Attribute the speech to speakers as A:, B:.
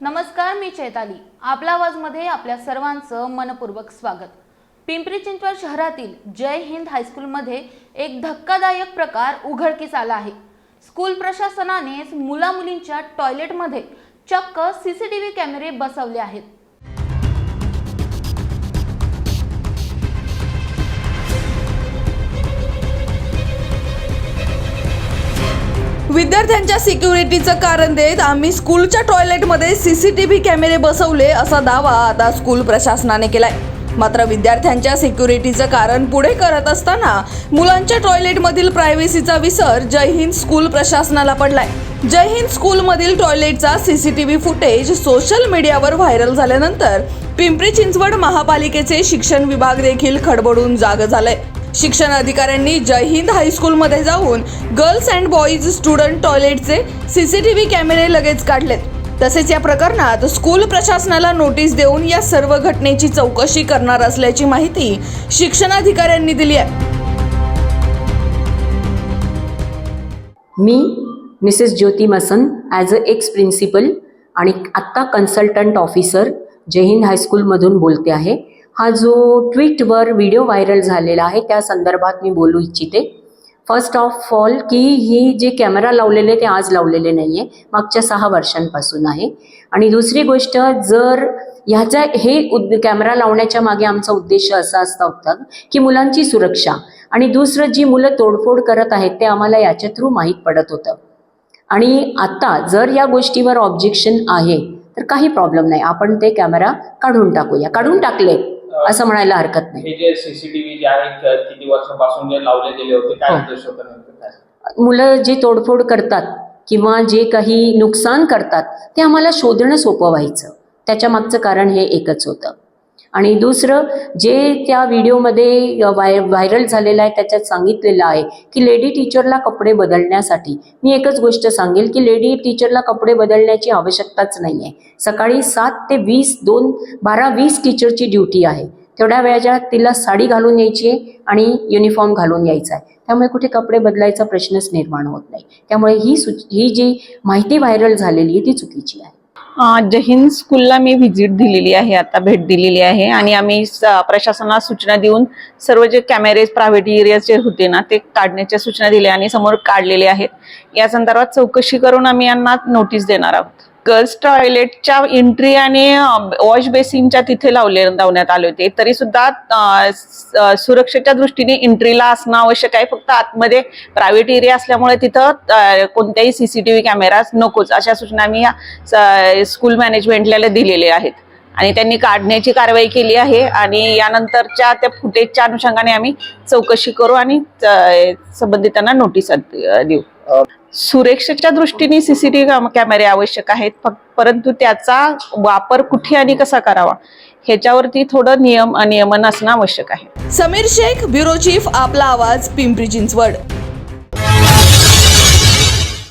A: नमस्कार मी चैताली. आपला आवाजमध्ये आपल्या सर्वांचं मनपूर्वक स्वागत. पिंपरी चिंचवड शहरातील जय हिंद हायस्कूलमध्ये एक धक्कादायक प्रकार उघडकीस आला आहे. स्कूल प्रशासनानेच मुलामुलींच्या टॉयलेटमध्ये चक्क सी सी टी व्ही कॅमेरे बसवले आहेत.
B: विद्यार्थ्यांच्या सिक्युरिटीचं कारण देत आम्ही स्कूलच्या टॉयलेटमध्ये सीसीटीव्ही कॅमेरे बसवले असा दावा आता स्कूल प्रशासनाने केलाय. मात्र विद्यार्थ्यांच्या सिक्युरिटीचं कारण पुढे करत असताना मुलांच्या टॉयलेटमधील प्रायव्हसीचा विसर जय हिंद स्कूल प्रशासनाला पडलाय. जय हिंद स्कूलमधील टॉयलेटचा सीसीटीव्ही फुटेज सोशल मीडियावर व्हायरल झाल्यानंतर पिंपरी चिंचवड महापालिकेचे शिक्षण विभाग देखील खडबडून जाग झालंय. शिक्षण अधिकाऱ्यांनी जय हिंद हायस्कूलमध्ये जाऊन गर्ल्स अँड बॉईज स्टुडंट टॉयलेटचे सीसीटीव्ही कॅमेरे लगेच काढलेत. तसेच या प्रकरणात स्कूल प्रशासनाला नोटीस देऊन या सर्व घटनेची चौकशी करणार असल्याची माहिती शिक्षणाधिकाऱ्यांनी दिली आहे.
C: मी Mrs Jyoti Masan as a ex principal आणि आत्ता कन्सल्टंट ऑफिसर जय हिंद हायस्कूलमधून बोलते आहे. हा जो ट्विटवर व्हिडिओ व्हायरल झालेला आहे त्या संदर्भात मी बोलू इच्छिते. फर्स्ट ऑफ ऑल की ही जे कॅमेरा लावलेले ते आज लावलेले नाही आहे मागच्या सहा वर्षांपासून आहे. आणि दुसरी गोष्ट जर ह्याचा हे उद कॅमेरा लावण्याच्या मागे आमचा उद्देश असा असता होता की मुलांची सुरक्षा. आणि दुसरं जी मुलं तोडफोड करत आहेत ते आम्हाला याच्या थ्रू माहीत पडत होतं. आणि आत्ता जर या गोष्टीवर ऑब्जेक्शन आहे तर काही प्रॉब्लेम नाही. आपण ते कॅमेरा काढून टाकूया. काढून टाकले असं म्हणायला हरकत नाही.
D: हे जे सीसीटीव्ही जे आहेत क- किती वर्षापासून जे लावले गेले होते काय. उद्देश होता नेमकं काय?
C: मुलं जे तोडफोड करतात किंवा जे काही नुकसान करतात ते आम्हाला शोधणं सोपं व्हायचं. त्याच्या मागचं कारण हे एकच होतं. आणि दुसरं जे त्या व्हिडिओमध्ये व्हाय व्हायरल झालेलं आहे त्याच्यात सांगितलेलं आहे की लेडी टीचरला कपडे बदलण्यासाठी. मी एकच गोष्ट सांगेल की लेडी टीचरला कपडे बदलण्याची आवश्यकताच नाही आहे सकाळी सात ते वीस दोन बारा वीस टीचरची ड्युटी आहे. तेवढ्या वेळाच्या तिला साडी घालून यायची आहे आणि युनिफॉर्म घालून यायचा आहे. त्यामुळे कुठे कपडे बदलायचा प्रश्नच निर्माण होत नाही. त्यामुळे ही सु ही जी माहिती व्हायरल झालेली आहे ती चुकीची आहे.
E: अं, हिंद स्कूलला मी व्हिजिट दिलेली आहे आता भेट दिलेली आहे. आणि आम्ही स- प्रशासनाला सूचना देऊन सर्व जे कॅमेरेज प्रायव्हेट एरियाचे होते ना ते काढण्याच्या सूचना दिल्या आणि समोर काढलेले आहेत. या संदर्भात चौकशी करून आम्ही यांना नोटीस देणार आहोत. गर्ल्स टॉयलेटच्या एंट्री आणि वॉश बेसिनच्या तिथे लावले लावण्यात आले होते. तरी सुद्धा सुरक्षेच्या दृष्टीने एंट्रीला असणं आवश्यक आहे. फक्त आतमध्ये प्रायव्हेट एरिया असल्यामुळे तिथं कोणत्याही सीसीटीव्ही कॅमेराज नकोच अशा सूचना आम्ही स्कूल मॅनेजमेंटला दिलेले आहेत. आणि त्यांनी काढण्याची कारवाई केली आहे. आणि यानंतरच्या त्या फुटेजच्या अनुषंगाने आम्ही चौकशी करू आणि संबंधितांना नोटीस देऊ. सुरक्षेच्या दृष्टीने सीसीटीव्ही कॅमेरे आवश्यक आहेत. परंतु त्याचा वापर कुठे आणि कसा करावा? ह्याच्यावरती थोडं नियम नियमन असणं आवश्यक आहे.
B: समीर शेख ब्युरो चीफ आपला आवाज पिंपरी चिंचवड.